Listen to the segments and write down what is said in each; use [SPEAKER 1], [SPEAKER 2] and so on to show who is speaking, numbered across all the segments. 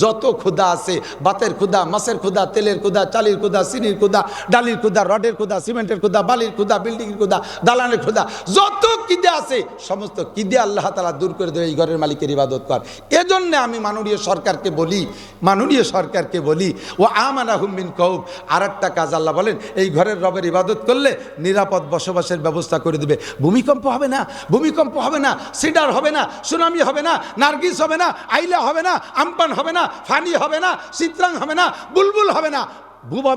[SPEAKER 1] যত ক্ষুদা আছে, বাতের ক্ষুদা মাছের ক্ষুদা তেলের ক্ষুদা চালির ক্ষুদা চিনির ক্ষুদা ডালির ক্ষুদা রডের ক্ষুদা সিমেন্টের ক্ষুদা বালির ক্ষুদা বিল্ডিংয়ের ক্ষুদা দালানের ক্ষুদা যত কিদে আছে, সমস্ত কিদে আল্লাহ তালা দূর করে দেবে, এই ঘরের মালিকের ইবাদত কর। এজন্য আমি মাননীয় সরকারকে বলি, মাননীয় সরকারকে বলি ও আমানা হুমিন কৌব আর একটা কাজ আল্লাহ বলেন, এই ঘরের রবের ইবাদত করলে নিরাপদ বসবাসের ব্যবস্থা করে দেবে। ভূমিকম্প হবে না, ভূমিকম্প হবে না, সিডার হবে না, সুনামি হবে না, নার্গিস হবে না, আইলা হবে না, আমপান হবে না ফানি হবে না চিত্রাং হবে না বুলবুল হবে না।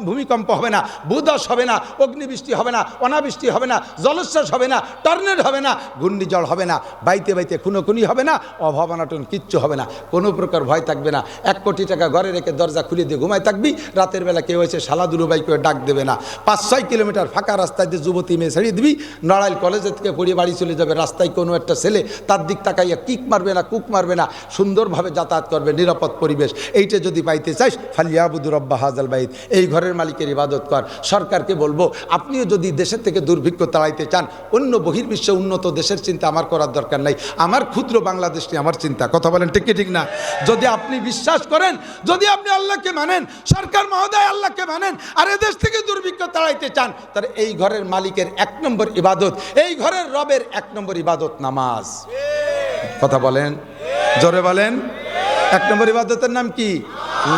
[SPEAKER 1] ভূমিকম্প হবে না ভূদস হবে না, অগ্নিবৃষ্টি হবে না, অনাবৃষ্টি হবে না, জলোচ্ছ্বাস হবে না, টর্নেড হবে না, ঘূর্ণিঝড় হবে না, বাইতে বাইতে খুনোখুনি হবে না অভাব অনাটন কিচ্ছু হবে না, কোনো প্রকার ভয় থাকবে না। এক কোটি টাকা ঘরে রেখে দরজা খুলে দিয়ে ঘুমায় থাকবি, রাতের বেলা কেউ এসে শালাদুলু বাই করে ডাক দেবে না। পাঁচ, ছয় কিলোমিটার ফাঁকা রাস্তায় দিয়ে যুবতী মেয়ে ছেড়ে দিবি, নড়াইল কলেজের থেকে পড়িয়ে বাড়ি চলে যাবে, রাস্তায় কোনো একটা ছেলে তার দিক তাকাইয়া কিক মারবে না, কুক মারবে না, সুন্দরভাবে যাতায়াত করবে নিরাপদ পরিবেশ। এইটা যদি পাইতে চাইস ফালিয়াবুদুর রব্বা হাজাল বাইদ এই ঘরের মালিকের ইবাদত কর। সরকারকে বলব, আপনিও যদি দেশের থেকে দুর্ভিক্ষ তাড়াইতে চান, অন্য বহির্বিশ্বে উন্নত দেশের চিন্তা আমার করার দরকার নাই। আমার ক্ষুদ্র বাংলাদেশ নিয়ে আমার চিন্তা। কথা বলেন ঠিক ঠিক না? যদি আপনি বিশ্বাস করেন, যদি আপনি আল্লাহকে মানেন, সরকার মহোদয় আল্লাহকে মানেন, আর এদেশ থেকে দুর্ভিক্ষ তাড়াইতে চান, তাহলে এই ঘরের মালিকের এক নম্বর ইবাদত, এই ঘরের রবের এক নম্বর ইবাদত নামাজ। কথা বলেন? জোরে বলেন? এক নম্বর ইবাদতের নাম কি?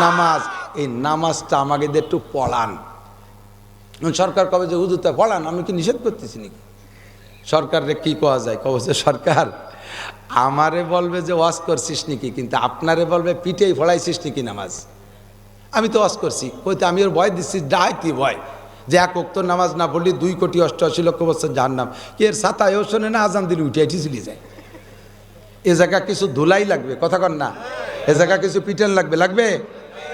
[SPEAKER 1] নামাজ। এই নামাজটা আমাকে একটু পড়ান। সরকার কবে যে হুজুরটা পড়ান, আমি কি নিষেধ করতেছি নাকি? সরকারে কি কোয়া যায়? কবে যে সরকার আমারে বলবে যে ওয়াজ করছিস নাকি, কিন্তু আপনারে বলবে পিঠেই ফড়াইছিস নাকি নামাজ? আমি তো ওয়াজ করছি, কইতে আমি ওর ভয় দিচ্ছি ডাইতি ভয়? যে এক অক্ত নামাজ না পড়লি দুই কোটি অষ্টআশি লক্ষ বছর যার নাম কি এর সাথা এও শোনে না আজান দিলে উঠে এটি চলে যায়। এ জায়গা কিছু ধুলাই লাগবে, কথা কন না? এ জায়গা কিছু পিটেন লাগবে লাগবে?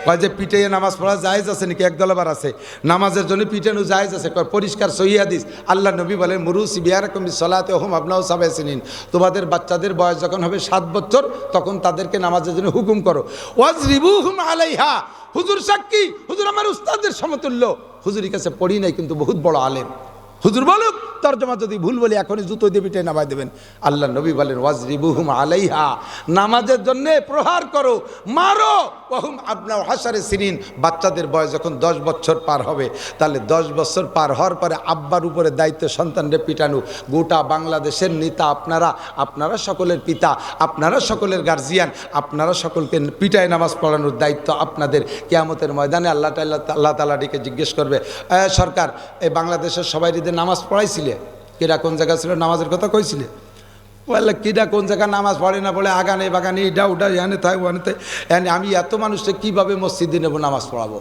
[SPEAKER 1] কয় যে পিটে নামাজ পড়া জায়েজ আছে নাকি? একদল আবার আছে। নামাজের জন্য পিটানো জায়েজ আছে। কয়, পরিষ্কার সহিয়াদিস আল্লাহ নবী বলেন, মুরুসি বিহার কমি সলাতে হোম আপনাও সাবেসিনিন তোমাদের বাচ্চাদের বয়স যখন হবে সাত বছর, তখন তাদেরকে নামাজের জন্য হুকুম করো। ওয়াজ রিবু হুম আলাইহা। হুজুর সাক্ষী, হুজুর আমার উস্তাদের সমতুল্য। হুজুরের কাছে পড়ি নাই, কিন্তু বহুত বড় আলেম। হুজুর বলুক, তর্জমা যদি ভুল বলি, এখনই জুতো দিয়ে পিঠে নামাই দেবেন। আল্লাহ নবী বলেন, ওয়াজরিবুহুম আলাইহা নামাজের জন্য প্রহার করো, মারো। ওহুম আপনার হাসারে সিরিন বাচ্চাদের বয়স যখন দশ বছর পার হবে, তাহলে দশ বছর পার হওয়ার পরে আব্বার উপরে দায়িত্ব সন্তানরে পিটানো। গোটা বাংলাদেশের নেতা আপনারা আপনারা সকলের পিতা, আপনারা সকলের গার্জিয়ান, আপনারা সকলকে পিটায় নামাজ পড়ানোর দায়িত্ব আপনাদের। কেয়ামতের ময়দানে আল্লাহ তাল্লাহ আল্লাহ তালা ডেকে জিজ্ঞেস করবে সরকার এই বাংলাদেশের সবাই নামাজ পড়াইছিলে? কিরা কোন জায়গা ছিল নামাজের কথা কইছিলে? বললে কিরা কোন জায়গা নামাজ পড়ে না বলে আগানে বাগানে ইডা উডা, এনে থাই ওয়ানে থাই এনে আমি এত মানুষকে কীভাবে মসজিদে নেব নামাজ পড়াবো?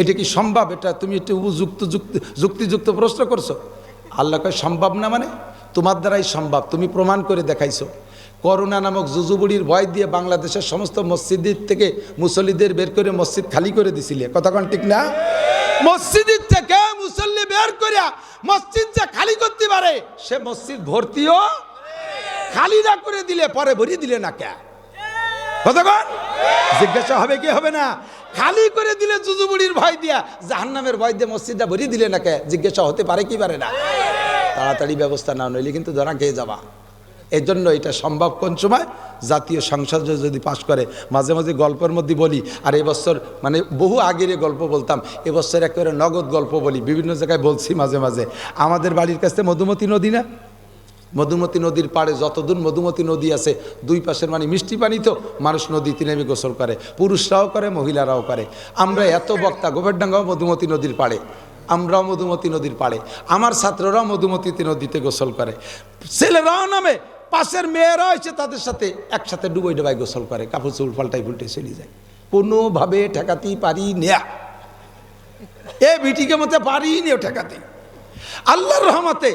[SPEAKER 1] এটা কি সম্ভব? এটা তুমি একটু যুক্ত, যুক্তি, যুক্তিযুক্ত প্রশ্ন করছ? আল্লাহ কয়, সম্ভব না মানে? তোমার দ্বারাই সম্ভব। তুমি প্রমাণ করে দেখাইছো। করোনা নামক জুজুবুড়ির ভয় দিয়ে বাংলাদেশের সমস্ত মসজিদের থেকে মুসল্লিদের বের করে মসজিদ খালি করে দিছিলে। কতক্ষণ ঠিক না? মসজিদের থেকে মুসল্লি বের করিয়া মসজিদ যে খালি করতে পারে, সে মসজিদ ভর্তিও খালি না করে দিলে, পরে ভরিয়ে দিলে না কে? কতক্ষণ? জিজ্ঞাসা হবে কি হবে না? খালি করে দিলে জুজুবুড়ির ভয় দিয়া, জাহান্নামের ভয় দিয়ে মসজিদটা ভরিয়ে দিলে না কে? জিজ্ঞাসা হতে পারে কি পারে না? তাড়াতাড়ি ব্যবস্থা না নইলে কিন্তু ধরা খেয়ে যাবা। এই জন্য এটা সম্ভব কোন সময়? জাতীয় সংসদ যদি পাশ করে। মাঝে মাঝে গল্পের মধ্যে বলি, আর এবছর মানে বহু আগের গল্প বলতাম এবছর একেবারে নগদ গল্প বলি, বিভিন্ন জায়গায় বলছি মাঝে মাঝে। আমাদের বাড়ির কাছে মধুমতি নদী না? মধুমতি নদীর পাড়ে যতদূর মধুমতি নদী আছে, দুই পাশের মানে মিষ্টি পানি তো মানুষ নদীতে নেমে গোসল করে, পুরুষরাও করে, মহিলারাও করে। আমরা এত বক্তা গোবরডাঙ্গাও মধুমতি নদীর পাড়ে, আমরাও মধুমতি নদীর পাড়ে, আমার ছাত্ররাও মধুমতি নদীতে গোসল করে। ছেলেরাও নামে পাশের মেয়েরা এসে তাদের সাথে একসাথে ডুবাই ডুবাই গোসল করে, কাপড় চুল পাল্টাই ফুলটে চলে যায়। কোনোভাবে ঠেকাতেই পারি নেয়া। এ বিটিকে মতে পারি নিও ঠেকাতে। আল্লাহর রহমতে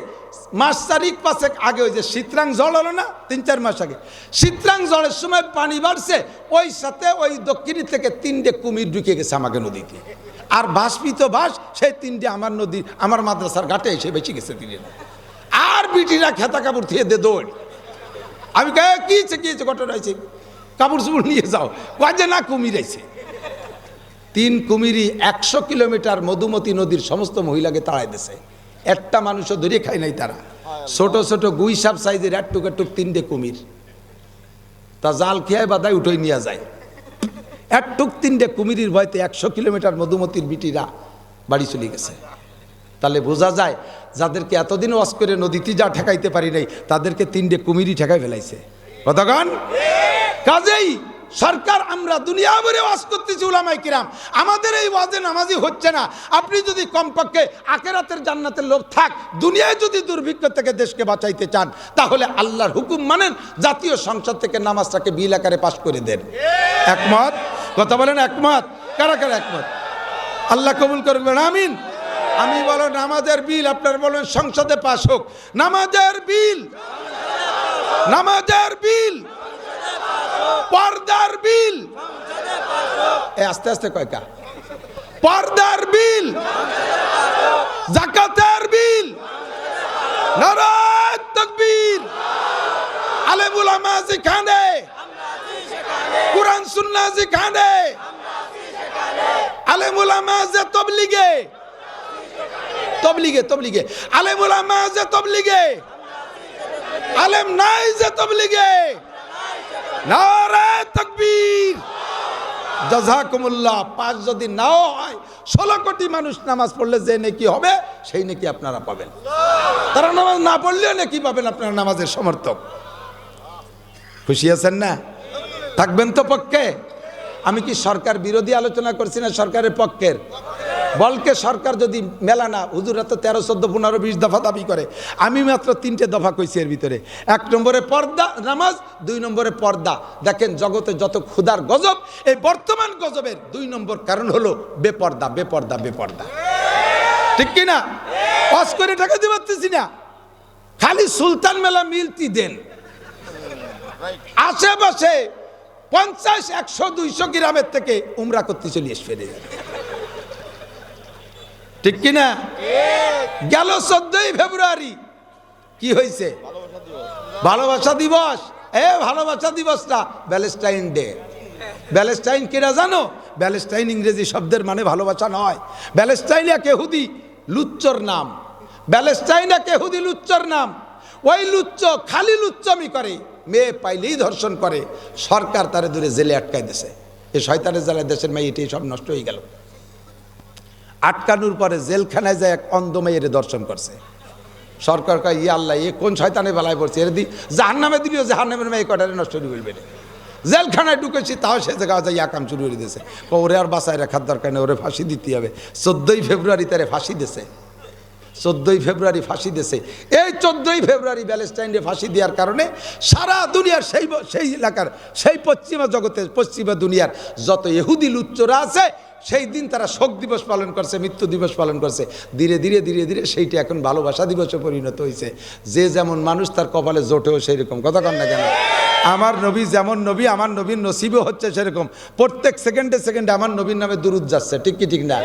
[SPEAKER 1] মাস চারিক পাশে আগে ওই যে শীতরাং জল হলো না, তিন চার মাস আগে, শীতরাং জলের সময় পানি বাড়ছে, ওই সাথে ওই দক্ষিণী থেকে তিনটে কুমির ঢুকে গেছে আমাকে নদীতে। আর ভাসপিত ভাস সেই তিনটে আমার নদী, আমার মাদ্রাসার ঘাটে এসে বেঁচে গেছে তিনটে আর বিটিরা খেতা কাপড় থিয়ে দে দৌড়। আমি কে, কি হয়েছে ঘটনা হয়েছে? কাপড় চুপড় নিয়ে যাও। কাজে না কুমির আছে তিন কুমিরই একশো কিলোমিটার মধুমতি নদীর সমস্ত মহিলাকে তাড়াই দিছে। একটা মানুষও ধরে খায় নাই তারা। ছোট ছোট গুই সাপ সাইজের একটুক একটুক তিনটে কুমির। তা জাল খেয়ে বাদায় উঠোই নিয়ে যায়। এক টুক তিনটে কুমিরির ভয়তে একশো কিলোমিটার মধুমতির বিটিরা বাড়ি চলে গেছে। তাহলে বোঝা যায় যাদেরকে এতদিন ওয়াজ করে নদীতে যা ঠেকাইতে পারি নাই, তাদেরকে তিনটে কুমিরই ঠেকাই ফেলাইছে। কতক্ষণ কাজেই সরকার আমরা দুনিয়া ভরে ওয়াজ করতেছি উলামাই কিরাম। আমাদের এই ওয়াজে নামাজি হচ্ছে না। আপনি যদি কমপক্ষে আকেরাতের জান্নাতের লোভ থাক, দুনিয়ায় যদি দুর্ভিক্ষ থেকে দেশকে বাঁচাইতে চান, তাহলে আল্লাহর হুকুম মানেন জাতীয় সংসদ থেকে নামাজটাকে বিল আকারে পাশ করে দেন। একমত? কথা বলেন একমত? কারা কারা একমত? আল্লাহ কবুল করবেন, আমিন। আমি বলো নামাজের বিল, আপনার বলেন সংসদে পাশ হোক। নামাজের বিল। নামাজের বিল। পর্দার বিল। আস্তে আস্তে কয়কা পর্দার বিল। জাকাতের বিল। নারায় তকবীর। আলেমুল আমা যেখানে। কোরআন সুন্না যেখানে। আলেমুল আমা যে তবলিগে। তবলিগে তবলিগে। আলেমুল আমা যে তবলিগে। আলেম নাই যে তবলিগে। নারায় তকবীর। জাজাকুমুল্লাহ পাঁচ যদি নাও হয়, ষোলো কোটি মানুষ নামাজ পড়লে যে নেকি হবে, সেই নেকি আপনারা পাবেন। তারা নামাজ না পড়লেও নেকি পাবেন আপনারা নামাজের সমর্থক। খুশি আছেন না? থাকবেন তো পক্ষে? আমি কি সরকার বিরোধী আলোচনা করছি না সরকারের পক্ষের? বলকে সরকার যদি মেলা না, হুজুরা তো তেরো, চোদ্দ, পনেরো, বিশ দফা দাবি করে। আমি মাত্র তিনটে দফা কইছি এর ভিতরে। এক নম্বরে পর্দা, নামাজ, দুই নম্বরে পর্দা। দেখেন জগতে যত ক্ষুধার গজব, এই বর্তমান গজবের দুই নম্বর কারণ হলো বেপর্দা বেপর্দা বেপর্দা। ঠিক কি না? অস করে টাকা দিতে পারতেছি না। খালি সুলতান মেলা মিলতি দেন। আশেপাশে পঞ্চাশ, একশো, দুইশো গ্রামের থেকে উমরা করতে চলে এসে ফেরে যাবে। ঠিক কিনা? গেল চোদ্দই ফেব্রুয়ারি। কি হয়েছে ভালোবাসা দিবস। এ, ভালোবাসা দিবসটা ব্যালেস্টাইন ডে। ব্যালেস্টাইন কিনা জানো? ব্যালেস্টাইন ইংরেজি শব্দের মানে ভালোবাসা নয়। ব্যালেস্টাইন এক এহুদি লুচ্চর নাম। ব্যালেস্টাইন এক এহুদি লুচ্চর নাম। ওই লুচ্চ, খালি লুচ্চমি করে। মেয়ে পাইলেই ধর্ষণ করে। সরকার তারে দূরে জেলে আটকাই দিছে। এই শয়তানের জেলায় দেশের মেয়ে, এটাই সব নষ্ট হয়ে গেল। আটকানোর পরে জেলখানায় যায় এক অন্ধ মেয়ের দর্শন করছে। সরকার কয় ইয়ে আল্লাহ, এ কোন শয়তানে বেলায় পড়ছে? এর দি জাহান নামে দিল জাহান নামের মেয়ে কটারে নষ্ট করে বলবে জেলখানায় ঢুকেছি, তাও সে জায়গা যায় ইয়াকাম শুরু করে দিয়েছে। ওরে আর বাসায় রাখার দরকার নেই, ওরে ফাঁসি দিতে হবে। চোদ্দোই ফেব্রুয়ারি তারে ফাঁসি দিয়েছে। চোদ্দোই ফেব্রুয়ারি ফাঁসি দিয়েছে। এই চোদ্দোই ফেব্রুয়ারি ব্যালেস্টাইনে ফাঁসি দেওয়ার কারণে সারা দুনিয়ার সেই সেই এলাকার, সেই পশ্চিমা জগতে পশ্চিমা দুনিয়ার যত ইহুদি লুচ্চরা আছে সেই দিন তারা শোক দিবস পালন করছে, মৃত্যু দিবস পালন করছে। ধীরে ধীরে ধীরে ধীরে সেইটা এখন ভালোবাসা দিবসে পরিণত হয়েছে। যে যেমন মানুষ তার কপালে জোটেও সেই রকম কথা কন না কেন? আমার নবী যেমন নবী, আমার নবীর নসিবও হচ্ছে সেরকম। প্রত্যেক সেকেন্ডে সেকেন্ডে আমার নবীর নামে দুরুদ যাচ্ছে, ঠিক কি, ঠিক না?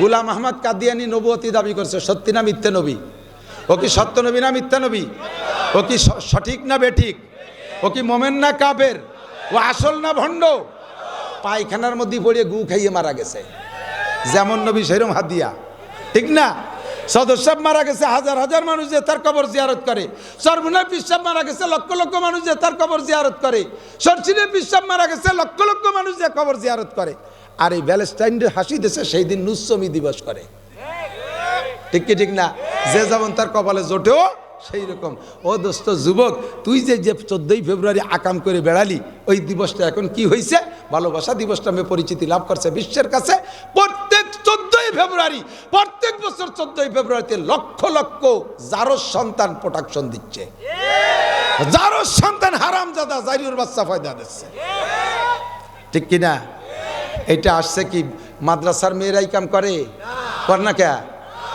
[SPEAKER 1] গুলাম আহমদ কাদিয়ানি নবুয়তি দাবি করছে, সত্যি না মিথ্যে নবী? ও কি সত্য নবী না মিথ্যা নবী? ও কি সঠিক না বেঠিক? ও কি মোমেন না কাবের ও আসল না ভণ্ড? পায়খানার মধ্যে পড়িয়ে গু খাইয়ে মারা গেছে। যেমন নবী সেরম হাদিয়া। ঠিক না? সদস্য মারা গেছে, হাজার হাজার মানুষ যে তার কবর জিয়ারত করে। সর্বনাথ পিসাব মারা গেছে, লক্ষ লক্ষ মানুষ যে তার কবর জিয়ারত করে। সরচিনের পিসাব মারা গেছে, লক্ষ লক্ষ মানুষ যে কবর জিয়ারত করে। আর এই ব্যালেস্টাইনের হাসি দেশে সেই দিন নুসমি দিবস করে। ঠিক কি ঠিক না? যে যেমন তার কপালে জোটেও সেই রকম। ও দোস্ত যুবক, তুই যে যে চোদ্দই ফেব্রুয়ারি আকাম করে বেড়ালি, ওই দিবসটা এখন কি হয়েছে ভালোবাসা দিবস নামে পরিচিতি লাভ করছে বিশ্বের কাছে। প্রত্যেক চোদ্দই ফেব্রুয়ারি, প্রত্যেক বছর চোদ্দই ফেব্রুয়ারিতে লক্ষ লক্ষ জারো সন্তান প্রোটাকশন দিচ্ছে। জারো সন্তান হারাম জাদা জারিউর বাচ্চা ফয়দা দিচ্ছে। ঠিক কিনা? এটা আসছে কি, মাদ্রাসার মেয়েরাই কাম করে? কর না কে?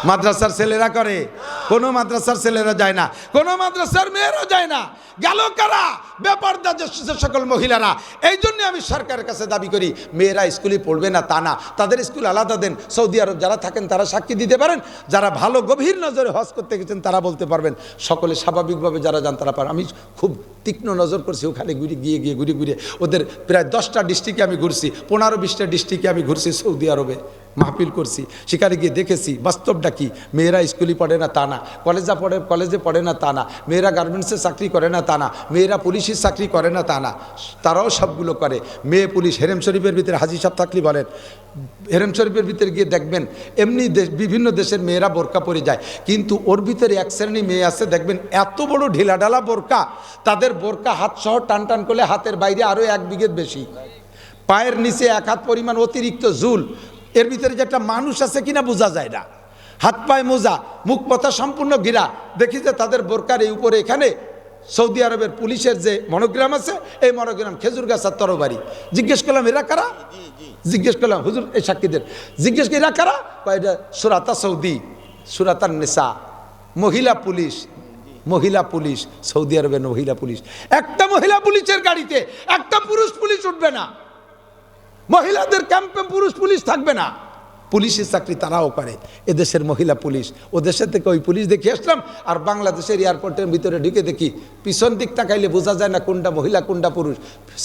[SPEAKER 1] মাদ্রাসার ছেলেরা করে। কোনো মাদ্রাসার ছেলেরা যায় না। কোনো মাদ্রাসার মেয়েরা যায় না। গেল কারা? ব্যাপার যে সকল মহিলারা। এই জন্য আমি সরকারের কাছে দাবি করি, মেয়েরা স্কুলে পড়বে না, তা না। তাদের স্কুল আলাদা দেন। সৌদি আরব যারা থাকেন, তারা সাক্ষী দিতে পারেন। যারা ভালো গভীর নজরে হজ করতে গেছেন, তারা বলতে পারবেন। সকলে স্বাভাবিকভাবে যারা যান, তারা পারেন আমি খুব তীক্ষ্ণ নজর করছি ওখানে ঘুরে, গিয়ে গিয়ে ঘুরে ঘুরে। ওদের প্রায় দশটা ডিস্ট্রিক্টে আমি ঘুরছি। পনেরো বিশটা ডিস্ট্রিক্টে আমি ঘুরছি সৌদি আরবে। মাহফিল করছি সেখানে গিয়ে দেখেছি, বাস্তবটা কি? মেয়েরা স্কুলে পড়ে না তা না, কলেজে পড়ে কলেজে পড়ে না তা না, মেয়েরা গার্মেন্টসে চাকরি করে না তা না, মেয়েরা পুলিশের চাকরি করে না তা না, তারাও সবগুলো করে। মেয়ে পুলিশ, হেরেম শরীফের ভিতরে হাজি সাহেব থাকলে বলেন, হেরেম শরীফের ভিতরে গিয়ে দেখবেন, এমনি দেশ, বিভিন্ন দেশের মেয়েরা বোরকা পরে যায়, কিন্তু ওর ভিতরে এক শ্রেণি মেয়ে আছে, দেখবেন এত বড় ঢিলাঢালা বোরকা, তাদের বোরকা হাত সহ টান টান করলে হাতের বাইরে আরও এক বিঘের বেশি। পায়ের নিচে এক হাত পরিমাণ অতিরিক্ত ঝুল এর ভিতরে যে একটা মানুষ আছে কিনা বোঝা যায় না। হাত পায়ে মোজা মুখ পথা সম্পূর্ণ ঘিরা। দেখি যে তাদের বোরকার এই উপরে এখানে সৌদি আরবের পুলিশের যে মনোগ্রাম আছে এই মনোগ্রাম খেজুর গাছ আর তরবারি। জিজ্ঞেস করলাম এরা কারা? জিজ্ঞেস করলাম হুজুর এই সাক্ষীদের। জিজ্ঞেস এরা কারা? এটা সুরাতা সৌদি সুরাতার নেশা মহিলা পুলিশ। মহিলা পুলিশ সৌদি আরবের মহিলা পুলিশ। একটা মহিলা পুলিশের গাড়িতে একটা পুরুষ পুলিশ উঠবে না। মহিলাদের ক্যাম্পে পুরুষ পুলিশ থাকবে না। পুলিশের চাকরি তারাও করে। এদেশের মহিলা পুলিশ। ও দেশের থেকে ওই পুলিশ দেখে আসলাম, আর বাংলাদেশের এয়ারপোর্টের ভিতরে ঢুকে দেখি, পিছন দিক তাকাইলে বোঝা যায় না কোনটা মহিলা, কোনটা পুরুষ।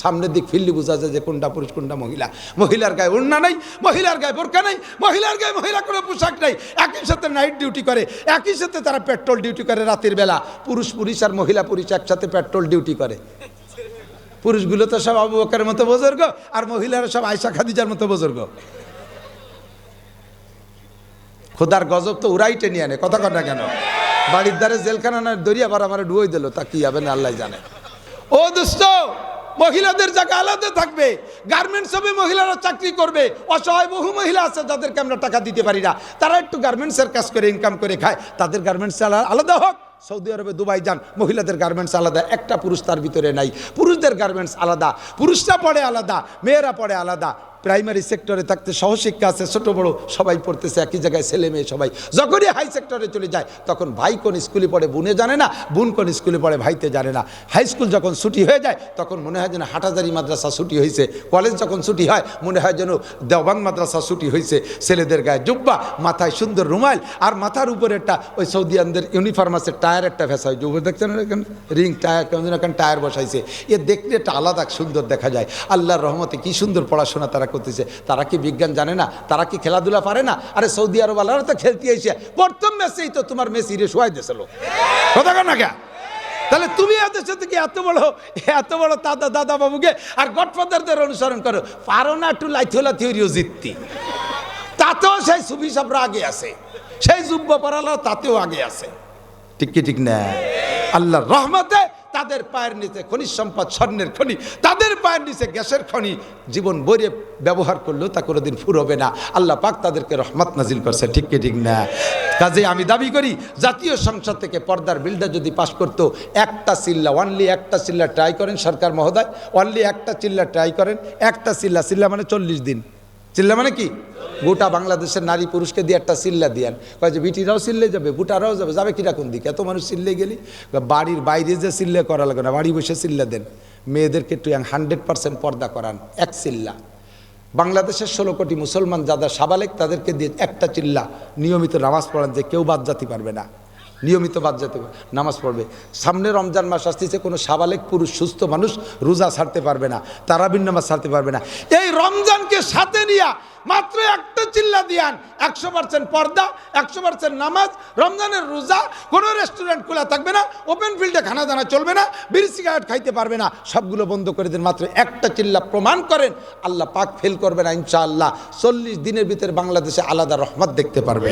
[SPEAKER 1] সামনের দিক ফিরলে বোঝা যায় যে কোনটা পুরুষ, কোনটা মহিলা। মহিলার গায়ে উন্না নাই, মহিলার গায়ে বোরকা নাই, মহিলার গায়ে মহিলা কোনো পোশাক নাই। একই সাথে নাইট ডিউটি করে, একই সাথে তারা পেট্রোল ডিউটি করে রাতের বেলা। পুরুষ পুলিশ আর মহিলা পুলিশ একসাথে পেট্রোল ডিউটি করে। পুরুষগুলো তো সব আবু বকরের মতো বুজুর্গ, আর মহিলারা সব আয়সা খাদিজার মতো বুজুর্গ। খোদার গজব তো উড়াই টেনে আনে, কথা কথা কেন? বাড়ির দ্বারে জেলখানা না, দরিয়া বার আমার ডুবই দিল, তা কি হবে না আল্লাহ জানে। ও দুষ্ট, মহিলাদের জায়গা আলাদা থাকবে গার্মেন্টস হবে, মহিলারা চাকরি করবে, অসহায় বহু মহিলা আছে যাদেরকে আমরা টাকা দিতে পারি না। তারা একটু গার্মেন্টসের কাজ করে ইনকাম করে খায়, তাদের গার্মেন্টস আলাদা হোক। সৌদি আরবে, দুবাই যান, মহিলাদের গার্মেন্টস আলাদা, একটা পুরুষ তার ভিতরে নাই। পুরুষদের গার্মেন্টস আলাদা, পুরুষরা পড়ে আলাদা, মেয়েরা পড়ে আলাদা। প্রাইমারি সেক্টরে থাকতে সহশিক্ষা আছে, ছোট বড় সবাই পড়তেছে, একই জায়গায় ছেলে মেয়ে সবাই। যখনই হাই সেক্টরে চলে যায়, তখন ভাই কোন স্কুলে পড়ে বোনে জানে না, বোন কোন স্কুলে পড়ে ভাইতে জানে না। হাই স্কুল যখন ছুটি হয়ে যায়, তখন মনে হয় যেন হাটাজারি মাদ্রাসা ছুটি হয়েছে কলেজ যখন ছুটি হয়, মনে হয় যেন দেওবাং মাদ্রাসা ছুটি হয়েছে ছেলেদের গায়ে জুব্বা, মাথায় সুন্দর রুমাইল আর মাথার উপরে একটা ওই সৌদিয়ানদের ইউনিফর্ম আছে, টায়ার একটা ভেসা হয় জুব্বা দেখছেন এখানে? রিং টায়ার, কেমন এখন টায়ার বসাইছে। এ দেখলে একটা আলাদা সুন্দর দেখা যায়। আল্লাহর রহমতে কি সুন্দর পড়াশোনা তারা করতেছে। তারা কি বিজ্ঞান জানে না? তারা কি খেলাধুলা পারে না? আরে সৌদি আরব আল্লাহরা তো খেলতে এসে প্রথম ম্যাচেই তো তোমার মেসি রে শোয়াই দিয়েছিল। কথা কর না কে তাহলে তুমি এদেশে থেকে এত বড় এত বড় দাদা দাদা বাবুকে আর গডফাদারদের অনুসরণ করো? পারো না একটু লাইথলা থিওরিও জিততি। তাতেও সেই সুবি সাবরা আগে আছে। সেই যুব্য পড়ালো তাতেও আগে আছে। ঠিক কি, ঠিক না? আল্লাহর রহমতে তাদের পায়ের নিচে খনিজ সম্পদ, স্বর্ণের খনি, তাদের পায়ের নিচে গ্যাসের খনি। জীবন বইরে ব্যবহার করলেও তা কোনোদিন ফুরবে না। আল্লাহ পাক তাদেরকে রহমত নাজিল করছে, ঠিক কি, ঠিক না? কাজে আমি দাবি করি, জাতীয় সংসদ থেকে পর্দার বিলটা যদি পাশ করতো, একটা চিল্লা অনলি একটা চিল্লা ট্রাই করেন সরকার মহোদয় অনলি একটা চিল্লা ট্রাই করেন, একটা চিল্লা চিল্লা মানে চল্লিশ দিন। চিল্লা মানে কি? গোটা বাংলাদেশের নারী পুরুষকে দিয়ে একটা চিল্লা দিয়ান। কয় যে, বিটিরাও চিল্লে যাবে বুটারাও যাবে যাবে কিরা কোন দিকে? এত মানুষ চিল্লে গেলি? বাড়ির বাইরে যে চিল্লে করা লাগে না, বাড়ি বসে চিল্লা দেন। মেয়েদেরকে একটু হান্ড্রেড পার্সেন্ট পর্দা করান, এক চিল্লা। বাংলাদেশের ষোলো কোটি মুসলমান যাদের সাবালেক, তাদেরকে দিয়ে একটা চিল্লা নিয়মিত নামাজ পড়ান যে কেউ বাদ জাতি পারবে না। নিয়মিত বাদ যেতে নামাজ পড়বে। সামনে রমজান মাস আসতেছে, কোনো সাবালেক পুরুষ, সুস্থ মানুষ রোজা ছাড়তে পারবে না তারাবিন নামাজ ছাড়তে পারবে না। এই রমজানকে সাথে নিয়া মাত্র একটা চিল্লা দিয়ান, একশো পার্সেন্ট পর্দা, একশো পার্সেন্ট নামাজ, রমজানের রোজা, কোনো রেস্টুরেন্ট খোলা থাকবে না ওপেন ফিল্ডে খানা দানা চলবে না, বিড়ি সিগারেট খাইতে পারবে না, সবগুলো বন্ধ করে দেন, মাত্র একটা চিল্লা প্রমাণ করেন, আল্লাহ পাক ফেল করবে না, ইনশাআল্লাহ। চল্লিশ দিনের ভিতরে বাংলাদেশে আলাদা রহমত দেখতে পারবে।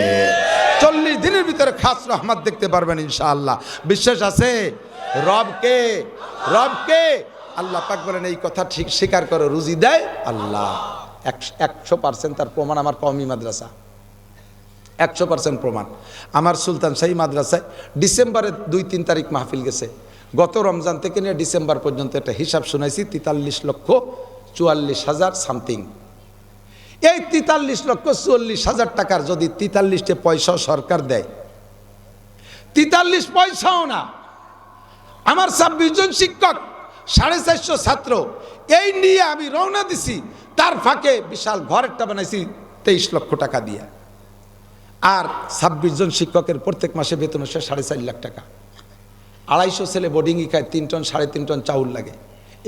[SPEAKER 1] চল্লিশ দিনের ভিতরে খাস রহমত দেখতে পারবেন ইনশাআল্লাহ। বিশ্বাস আছে? রবকে রবকে আল্লাহ পাক বলেন, এই কথা ঠিক স্বীকার করো, রুজি দেয় আল্লাহ। একশো পার্সেন্ট তার প্রমাণ আমার কমই মাদ্রাসা। একশো পার্সেন্ট প্রমাণ। আমার সুলতান শাহী মাদ্রাসায় ডিসেম্বরের দুই তিন তারিখ মাহফিল গেছে। গত রমজান থেকে নিয়ে ডিসেম্বর পর্যন্ত একটা হিসাব শুনাইছি, তেতাল্লিশ লক্ষ চুয়াল্লিশ হাজার সামথিং। এই তেতাল্লিশ লক্ষ চুয়াল্লিশ হাজার টাকার যদি তেতাল্লিশটা পয়সা সরকার দেয় তেতাল্লিশ পয়সাও না। আমার ছাব্বিশ জন শিক্ষক, সাড়ে চারশো ছাত্র, এই নিয়ে আমি রওনা দিছি। তার ফাঁকে বিশাল ঘর একটা বানাইছি, তেইশ লক্ষ টাকা দিয়ে। আর ছাব্বিশ জন শিক্ষকের প্রত্যেক মাসে বেতন হচ্ছে সাড়ে চার লাখ টাকা। আড়াইশো ছেলে বোর্ডিং খায়, তিন টন, সাড়ে তিন টন চাউল লাগে।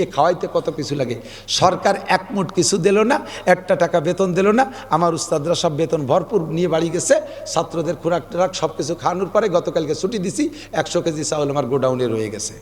[SPEAKER 1] এ খাওয়াইতে কত কিছু লাগে? সরকার এক মুঠ কিছু দিল না, একটা টাকা বেতন দিল না, আমার উস্তাদরা সব বেতন ভরপুর নিয়ে বাড়ি গেছে, ছাত্রদের খোরাক টোরাক সব কিছু খাওয়ানোর পরে গতকালকে ছুটি দিছি, একশো কেজি চাউল আমার গোডাউনে রয়ে গেছে।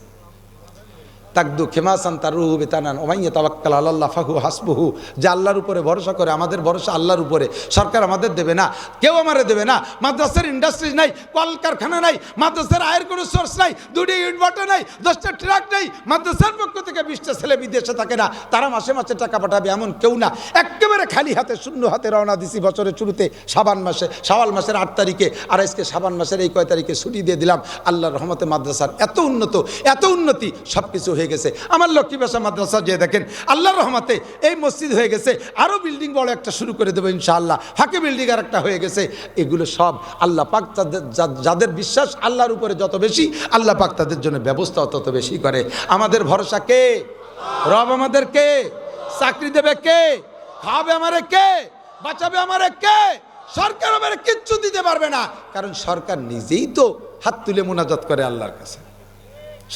[SPEAKER 1] তাকদু খেমাসান তার রুহু বেতানান ওমাইয়া তাবাক্কাল আল্লাহ ফাহু হাসবুহু। যে আল্লাহর উপরে ভরসা করে, আমাদের ভরসা আল্লাহর উপরে। সরকার আমাদের দেবে না, কেউ আমারে দেবে না। মাদ্রাসার ইন্ডাস্ট্রি নাই, কলকারখানা নাই, মাদ্রাসার আয়ের কোনো সোর্স নাই, দুটি ইটভার্টার নাই, দশটা ট্রাক নাই। মাদ্রাসার পক্ষ থেকে বিশটা ছেলে বিদেশে থাকে না, তারা মাসে মাসে টাকা পাঠাবে এমন কেউ না। একেবারে খালি হাতে, শূন্য হাতে রওনা দিছি বছরের শুরুতে, সাবান মাসে সাওয়াল মাসের আট তারিখে। আর আজকে সাবান মাসের এই কয় তারিখে ছুটি দিয়ে দিলাম। আল্লাহর রহমতে মাদ্রাসার এত উন্নত, এত উন্নতি সব কিছু হয়ে গেছে। আমার লক্ষ্মী ভাষা মাদ্রাসা যে দেখেন, আল্লাহর রহমাতে এই মসজিদ হয়ে গেছে। আরও বিল্ডিং বড় একটা শুরু করে দেবো ইনশাআল্লাহ। ফাঁকে বিল্ডিং আর একটা হয়ে গেছে। এগুলো সব আল্লাহ পাক তাদের যাদের বিশ্বাস আল্লাহর উপরে যত বেশি, আল্লাহ পাক তাদের জন্য ব্যবস্থাও তত বেশি করে। আমাদের ভরসা কে? রব আমাদের কে? চাকরি দেবে কে? খাওয়াবে আমারে কে? বাঁচাবে আমারে কে? সরকার আমারে কিচ্ছু দিতে পারবে না। কারণ সরকার নিজেই তো হাত তুলে মোনাজাত করে আল্লাহর কাছে।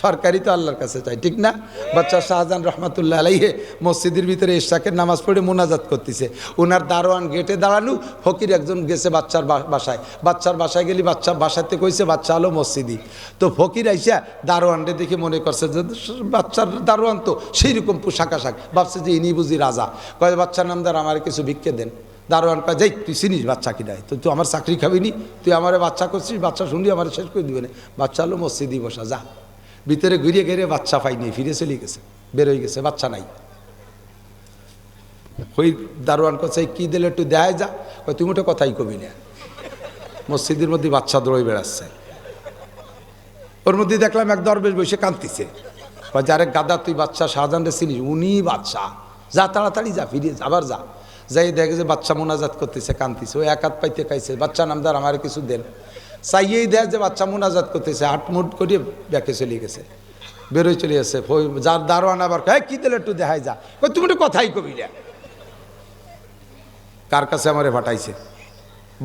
[SPEAKER 1] সরকারি তো আল্লাহর কাছে চাই, ঠিক না? বাচ্চা শাহজাহান রহমতুল্লাহ আলাইহে মসজিদের ভিতরে ইশাকের নামাজ পড়ে মোনাজাত করতেছে। ওনার দারোয়ান গেটে দাঁড়ানো, ফকির একজন গেছে বাচ্চার বাসায়। বাচ্চার বাসায় গেলি বাচ্চা বাসাতে কইছে বাচ্চা হলো মসজিদি তো ফকির আইসা দারোয়ানরে দেখে মনে করছে যে বাচ্চার দারোয়ান তো সেই রকম পোশাক আশাক। ভাবছে যে ইনি বুঝি রাজা। কয় বাচ্চার নাম নামদার, আমার কিছু ভিক্ষে দেন। দারোয়ান কয়, যাই, তুই চিনিস বাচ্চা কি নাই তো তুই আমার চাকরি খাবি নি? তুই আমার বাচ্চা করছিস? বাচ্চা শুনলি আমার শেষ করে দিবে না। বাচ্চা হলো মসজিদি বসা, যা। ভিতরে ঘুরিয়ে ঘিরে বাচ্চা পাইনি ফিরে চলে গেছে, বেরোয় গেছে, বাচ্চা নাই। ওই দারোয়ান কাছে কি দিলে একটু দেয় যা। কয় তুমি ওটা কথাই কবি না। মসজিদের মধ্যে বাচ্চা দৌড়ে বেড়াচ্ছে। ওর মধ্যে দেখলাম এক দরবেশ বসে কাঁদতিছে। যারে গাদা তুই বাচ্চা শাহজাহানরে চিনিস, উনি বাচ্চা। যা, তাড়াতাড়ি যা, ফিরে আবার যা। যাই দেখে যে বাচ্চা মোনাজাত করতেছে কান্তিছে ও এক হাত পাইতে খাইছে বাচ্চা নামদার, আমার কিছু দেন। চাইয়েই দেয় যে বাচ্চা মোনাজাত করতেছে আটমুট করিয়ে ব্যাকে চলে গেছে। বেরোয় চলে গেছে যার দারোয়ান আবার কয় কী দিলে একটু দেখাই যা। তুমি তো কথাই কবি কার কাছে আমারে ফাটাইছে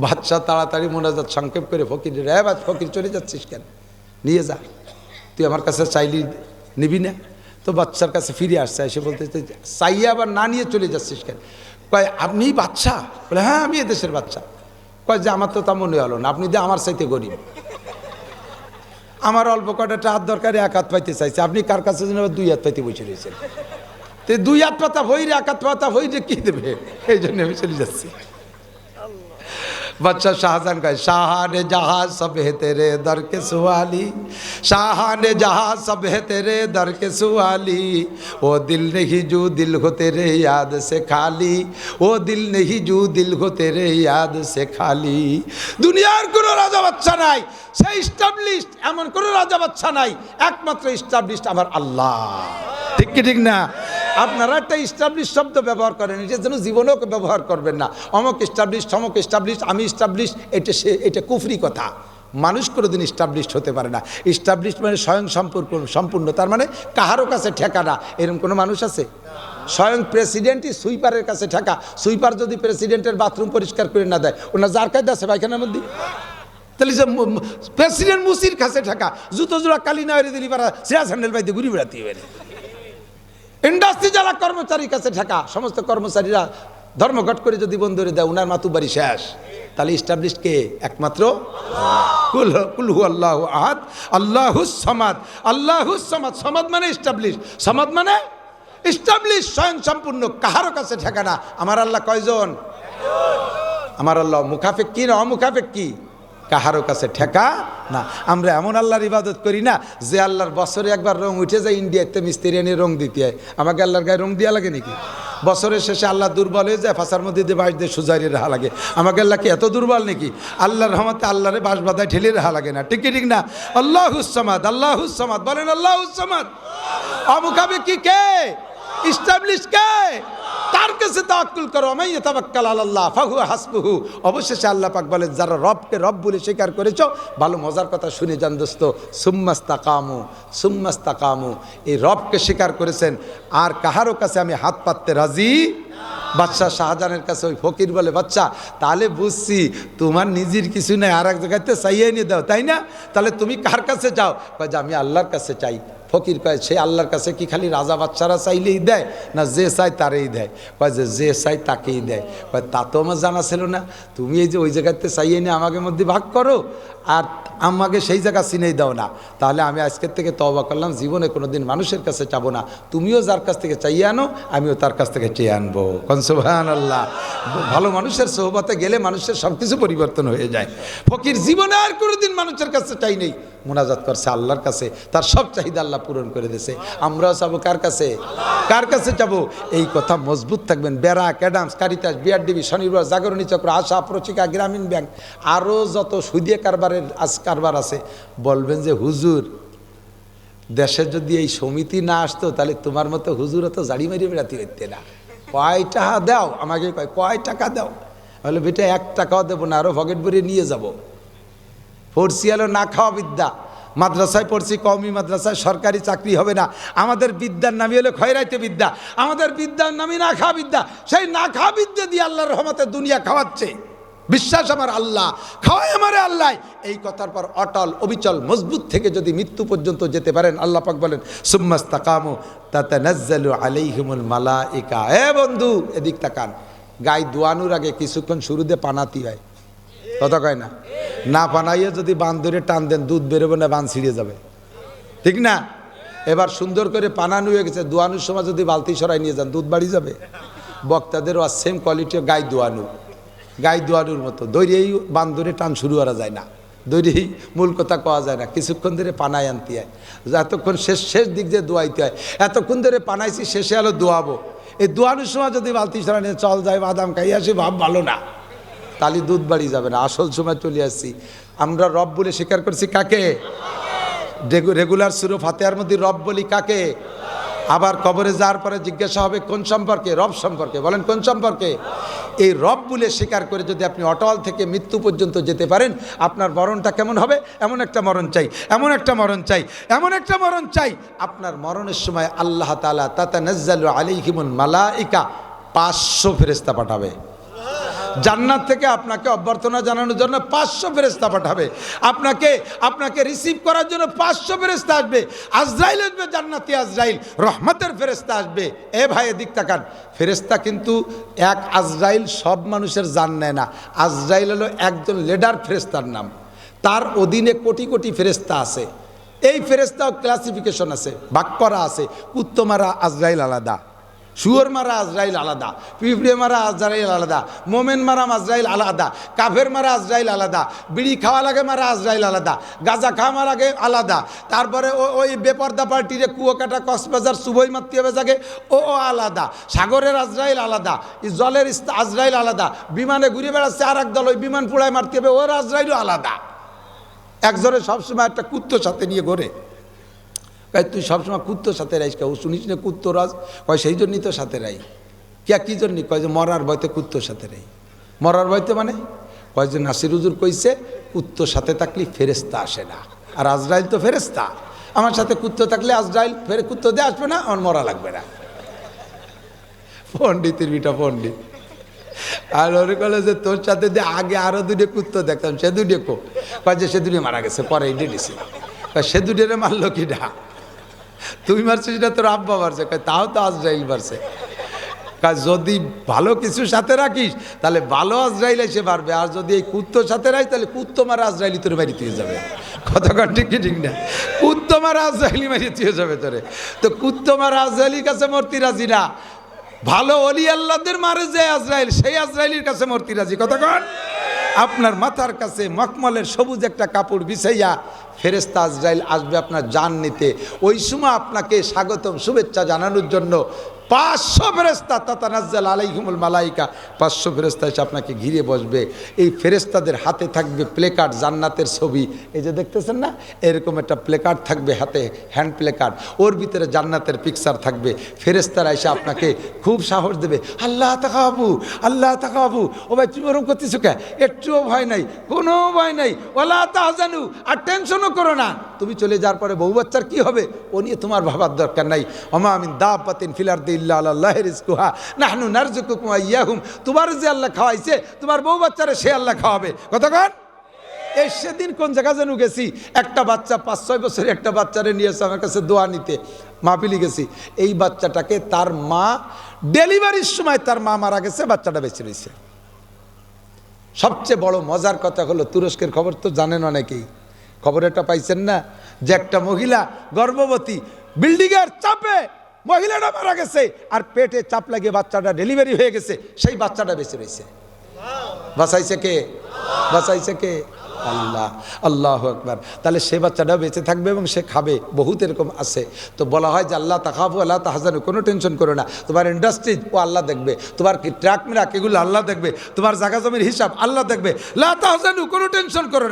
[SPEAKER 1] বাচ্চা তাড়াতাড়ি মোনাজাত সংক্ষেপ করে ফকির, রে বাদ, ফকির চলে যাচ্ছিস কেন? নিয়ে যা। তুই আমার কাছে চাইলি নিবি না? তো বাচ্চার কাছে ফিরে আসছে, এসে বলতে চাইয়ে আবার না নিয়ে চলে যাচ্ছিস কেন? কয় আপনি বাচ্চা? বলে হ্যাঁ আমি এদেশের বাচ্চা। কয় যে আমার তো তা মনে হলো না, আপনি যে আমার চাইতে গরিব। আমার অল্প কটা হাত দরকারে, এক হাত পাইতে চাইছে। আপনি কার কাছে যেন দুই হাত পাইতে বসে রয়েছেন? তো দুই হাত পাতা হই রে এক হাত পাতা হই যে কি দেবে? এই জন্য আমি চলে যাচ্ছি। বাচ্চা শাহজান কয় শাহানে জাহা সব হে তেরে দরকে সুয়ালি শাহানে জাহা সব হে তেরে দরকে সুয়ালি, ও দিল নেহি জু দিল হো তেরে ইয়াদ সে খালি, ও দিল নেহি জু দিল হো তেরে ইয়াদ সে খালি। দুনিয়ার কোনো রাজা বাচ্চা নাই, সেই স্টাবলিশড এমন কোনো রাজা বাচ্চা নাই, একমাত্র স্টাবলিশড আমার আল্লাহ। ঠিক কি ঠিক না? আপনারা একটা ইস্টাবলিশ শব্দ ব্যবহার করেন এটা যেন জীবনেও ব্যবহার করবেন না। অমক ইস্টাবলিশ সমক ইস্টাবলিশ আমি ইস্টাবলিশ এটা সে, এটা কুফরি কথা। মানুষ কোনোদিন ইস্টাবলিশড হতে পারে না। ইস্টাবলিশ মানে স্বয়ং সম্পূর্ণ সম্পূর্ণ। তার মানে কাহারও কাছে ঠেকানা। এরকম কোনো মানুষ আছে? স্বয়ং প্রেসিডেন্টই সুইপারের কাছে ঠেকা। সুইপার যদি প্রেসিডেন্টের বাথরুম পরিষ্কার করে না দেয়, ওনার যার কাজ আছে পায়খানার মধ্যে? তাহলে যে প্রেসিডেন্ট মুসির কাছে ঠেকা। জুতো জোড়া কালি না দিলি পারা সিরাজ হ্যান্ডেল বাইতে ঘুরি বেড়াতে ইন্ডাস্ট্রি যারা কর্মচারীর কাছে ঠেকা, সমস্ত কর্মচারীরা ধর্মঘট করে যদি বন্ধ করে দেয়, উনার মাতু বাড়ি শেষ। তাহলে ইস্টাবলিশ কে? একমাত্র কুল কুলহু আল্লাহ আহাদ, আল্লাহু সমাদ। আল্লাহু সমাদ সমাদ মানে ইস্টাবলিশ সমাদ মানে ইস্টাবলিশ স্বয়ং সম্পূর্ণ। কাহারও কাছে ঠেকানা আমার আল্লাহ কয়জন? আমার আল্লাহ মুখাফেক কি না অমুখাফেক কি? কাহারও কাছে ঠেকা না। আমরা এমন আল্লাহর ইবাদত করি না যে আল্লাহর বছরে একবার রং উঠে যায় ইন্ডিয়াতে মিস্ত্রি এনে রং দিতে হয়। আমাকে আল্লাহর গায়ে রং দিয়া লাগে নাকি? বছরের শেষে আল্লাহ দুর্বল হয়ে যায়, ফাঁসার মধ্যে দিয়ে বাঁশ দিয়ে সুজারি রাহা লাগে। আমাকে আল্লাহ কি এত দুর্বল নাকি? আল্লাহর রহমতে আল্লাহরে বাঁশ বাধায় ঠেলে রাহা লাগে না। ঠিক কি, ঠিক না? আল্লাহ হুসমাদ আল্লাহ হুসমাদ বলেন আল্লাহ হুসমাদ অমুখাবে কি কে? ইস্টাবলিশ কে? তার কাছে তাওয়াক্কুল করো আমি তাবাক্কাল আল্লাহ ফাহু হাসবুহু। অবশেষে আল্লাহ পাক বলে যারা রবকে রব বলে স্বীকার করেছ, ভালো মজার কথা শুনে যান দোস্ত। সুম্মাস্তাকামু সুম্মাস্তাকামু। এই রবকে স্বীকার করেছেন। আর কাহারও কাছে আমি হাত পাততে রাজি? বাচ্চা শাহজাহানের কাছে ওই ফকির বলে বাচ্চা তাহলে বুঝছি, তোমার নিজের কিছু নেই আর এক জায়গাতে চাইয়ে নিয়ে দাও, তাই না? তাহলে তুমি কার কাছে যাও? যে, আমি আল্লাহর কাছে চাই। ফকির কয়, সে আল্লাহর কাছে কি খালি রাজা বাচ্চারা চাইলেই দেয় না যে চাই তারেই দেয়? কয় যে যে চাই তাকেই দেয়। কয়, তা তো আমার জানা ছিল না। তুমি এই যে ওই জায়গাতে চাইয়ে নিয়ে আমাকে মধ্যে ভাগ করো আর আমাকে সেই জায়গা চিনেই দাও না। তাহলে আমি আজকের থেকে তবা করলাম, জীবনে কোনো দিন মানুষের কাছে চাবো না। তুমিও যার কাছ থেকে চাইয়ে আনো, আমিও তার কাছ থেকে চেয়ে আনব। কনসুভান আল্লাহ ভালো মানুষের সোহবতে গেলে মানুষের সব কিছু পরিবর্তন হয়ে যায়। ফকির জীবনে আর কোনোদিন মানুষের কাছে চাই নেই। মোনাজাত করছে আল্লাহর কাছে। তার সব চাহিদা আল্লাহ পূরণ করে দিয়েছে আমরাও যাব কার কাছে? কার কাছে যাব এই কথা মজবুত থাকবেন। বেড়া ক্যাডামস কারিতাস, বিআরডিবি শনিবার জাগরণী চক্র, আশা প্রচিকা গ্রামীণ ব্যাংক আরও যত সুদিয়ে কারবারের আজ কারবার আছে, বলবেন যে, হুজুর, দেশে যদি এই সমিতি না আসতো, তাহলে তোমার মতো হুজুর তো জাড়ি মারি বেড়াতে হইতে না। কয় টাকা দাও? আমাকে কয় কয় টাকা দাও? বলে, বেটা, এক টাকাও দেবো না আরও পকেট ভরে নিয়ে যাব। হলো না খাওয়া বিদ্যা। মাদ্রাসায় পড়ছি, কওমি মাদ্রাসায় সরকারি চাকরি হবে না। আমাদের বিদ্যার নামই হলো খয়রাইতে বিদ্যা। আমাদের বিদ্যার নামই না খাওয়া বিদ্যা। সেই না খাওয়া বিদ্যা দিয়ে আল্লাহর রহমতে দুনিয়া খাওয়াচ্ছে। বিশ্বাস আমার আল্লাহ, খাওয়াই আমার আল্লাহ। এই কথার পর অটল, অবিচল, মজবুত থেকে যদি মৃত্যু পর্যন্ত যেতে পারেন, আল্লাহ পাক বলেন সুম্মাস তাকামু তাতে নাজ্জালু আলাইহিমুল মালাইকা। এ বন্ধু, এদিক তাকান। গায়ে দোয়ানোর আগে কিছুক্ষণ শুরুতে পানাতি হয়। কথা কয় না? না পানাইয়ে যদি বান ধরে টান দেন, দুধ বেরোবে না, বান ছিঁড়ে যাবে। ঠিক না? এবার সুন্দর করে পানানো হয়ে গেছে, দোয়ানোর সময় যদি বালতি সরাই নিয়ে যান, দুধ বাড়ি যাবে। বক্তাদের আর সেম কোয়ালিটি গাই দোয়ানো। গাই দোয়ানোর মতো। দৈরেই বান ধরে টান শুরু করা যায় না। দৈরেই মূল কথা কওয়া যায় না। কিছুক্ষণ ধরে পানায় আনতে হয়। এতক্ষণ শেষ শেষ দিক দিয়ে দোয়াইতে হয়। এতক্ষণ ধরে পানাইছি, শেষে আলো দোয়াবো। এই দোয়ানোর সময় যদি বালতি সরাই নিয়ে চল যায় বাদাম খাই আসি, ভাব ভালো না। তালি দুধ বাড়ি যাবে না, আসল সময় চলে আসছি। আমরা রব বলে স্বীকার করছি কাকে? রেগু- রেগুলার সুরো ফাতেহার মধ্যে রব বলি কাকে? আবার কবরে যাওয়ার পরে জিজ্ঞাসা হবে কোন সম্পর্কে? রব সম্পর্কে। বলেন, কোন সম্পর্কে? এই রব বলে স্বীকার করে যদি আপনি অটল থেকে মৃত্যু পর্যন্ত যেতে পারেন, আপনার মরণটা কেমন হবে? এমন একটা মরণ চাই, এমন একটা মরণ চাই, এমন একটা মরণ চাই। আপনার মরণের সময় আল্লাহ তালা তাতা নজ্জালু আলিহিমুল মালাইকা পাঁচশো ফেরেস্তা পাঠাবে। জান্নাত থেকে আপনাকে অভ্যর্থনা জানানোর জন্য পাঁচশো ফেরেস্তা পাঠাবে। আপনাকে আপনাকে রিসিভ করার জন্য পাঁচশো ফেরেস্তা আসবে। আজরাইল আসবে, জান্নাতি আজরাইল। রহমতের ফেরেস্তা আসবে। এ ভাই, এদিক তাকান। ফেরেস্তা কিন্তু এক আজরাইল সব মানুষের জান নেয় না। আজরাইল হলো একজন লেডার ফেরেস্তার নাম। তার অধীনে কোটি কোটি ফেরেস্তা আছে। এই ফেরেস্তাও ক্লাসিফিকেশন আছে ভাগ করা আছে। উত্তমারা আজরাইল আলাদা। শুয়োর মারা আজরাইল আলাদা পিঁপড়ে মারা আজরাইল আলাদা মোমেন মারা আজরাইল আলাদা কাফের মারা আজরাইল আলাদা বিড়ি খাওয়া লাগে মারা আজরাইল আলাদা গাঁজা খাওয়া লাগে আলাদা তারপরে ওই বেপর্দা পার্টিরে কুয়োকাটা কক্সবাজার সুবই মাতৃ হবে জাগে ও ও আলাদা সাগরের আজরাইল আলাদা জলের আজরাইল আলাদা বিমানে ঘুরে বেড়াচ্ছে আর এক দল ওই বিমান পোড়ায় মারতে হবে ওর আজরাইলও আলাদা একজনে সবসময় একটা কুত্তর সাথে নিয়ে ঘোরে। কয়, তুই সবসময় কুত্তর সাথে রাইস কেউ শুনিস না কুত্তো রাজ কয়, সেই জন্যই তো সাথে রাই। কে কী জন্য কয় যে, মরার ভয়তে কুত্তর সাথে রাই। মরার ভয়তে মানে? কয় যে, নাসির হুজুর কইছে, কুত্তর সাথে থাকলে ফেরেস্তা আসে না। আর আজরাইল তো ফেরেস্তা আমার সাথে কুত্তো থাকলে আজরাইল ফেরে কুত্তো দিয়ে আসবে না, আমার মরা লাগবে না। পণ্ডিতের বিটা পণ্ডিত। আর ওরে কলে যে, তোর সাথে যে আগে আরও দুটো কুত্তো দেখতাম সে দুটো কো? কয় যে সে দুটো মারা গেছে, পরে এই সে দুটোরে মারলো কি ডা তুই মারছিস না তোর আব্বা মারছে। কয়, তাও তো আজরাইল মারছে। যদি ভালো কিছু সাথে রাখিস, তাহলে ভালো আজরাইল এসে পারবে আর যদি এই কুত্তোর সাথে রাখিস, তাহলে কুত্তো মারা আজরাইলি তোর বাড়ি তুই যাবে। কতক্ষণ ঠিক ঠিক না? কুত্তো মারা আজরাইলি মারি তুই যাবে তোরে। তো কুত্তো মারা আজরাইলির কাছে মূর্তি রাজি না। ভালো অলি আল্লাহদের মারে যে আজরাইল, সেই আজরাইলির কাছে মূর্তি রাজি। কতক্ষণ আপনার মাথার কাছে মখমলের সবুজ একটা কাপড় বিছাইয়া ফেরেস্তা আজরাইল আসবে আপনার যান নিতে। ওই সময় আপনাকে স্বাগতম শুভেচ্ছা জানানোর জন্য পাঁচশো ফেরেস্তা তাতানাজ্জাল আলাইহিমুল মালাইকা, পাঁচশো ফেরেস্তা এসে আপনাকে ঘিরে বসবে। এই ফেরেস্তাদের হাতে থাকবে প্লেকার্ড, জান্নাতের ছবি। এই যে দেখতেছেন না, এরকম একটা প্লেকার্ড থাকবে হাতে, হ্যান্ড প্লেকার্ড। ওর ভিতরে জান্নাতের পিকচার থাকবে। ফেরেস্তারা এসে আপনাকে খুব সাহস দেবে। আল্লাহ তাকাবু আল্লাহ তাকাবু। ও ভাই, তুমি ওরকম করতেছো কে? একটুও ভয় নাই, কোনো ভয় নাই। ওলা তাহাজানু, আর টেনশনও করো না। তুমি চলে যাওয়ার পরে বউ বাচ্চার কী হবে? ও নিয়ে তোমার ভাবার দরকার নাই। অমা আমিন দা পাতিন ফিলার রিজকুহা। নাহনু তোমার যে আল্লাহ খাওয়াইছে, তোমার বউ বাচ্চারে সে আল্লাহ খাওয়াবে। কতক্ষণ এই সেদিন কোন জায়গা যেন গেছি, একটা বাচ্চা, পাঁচ, ছয় বছরের একটা বাচ্চারে আমার কাছে দোয়া নিতে। গেছি। এই বাচ্চাটাকে তার মা ডেলিভারির সময় তার মা মারা গেছে, বাচ্চাটা বেঁচে রয়েছে। সবচেয়ে বড় মজার কথা হলো, তুরস্কের খবর তো জানেন অনেকেই। খবর একটা পাইছেন না? যে একটা মহিলা গর্ভবতী, বিল্ডিংয়ের চাপে মহিলাটা মারা গেছে, আর পেটে চাপ লাগিয়ে বাচ্চাটা ডেলিভারি হয়ে গেছে, সেই বাচ্চাটা বেঁচে রয়েছে। বাঁচাইছে কে? বাঁচাইছে কে? আল্লাহ আল্লাহ একবার তাহলে সে বাচ্চাটাও বেঁচে থাকবে এবং সে খাবে, বহুত এরকম আছে। তো বলা হয় যে আল্লাহ তাকাবু আল্লাহ তাহাজানু, কোনো টেনশন করো না। তোমার ইন্ডাস্ট্রি ও আল্লাহ দেখবে। তোমার ট্রাক মিরাক এগুলো আল্লাহ দেখবে। তোমার জাগা জমির হিসাব আল্লাহ দেখবে। লা তাহাজানু, কোনো টেনশন করো না।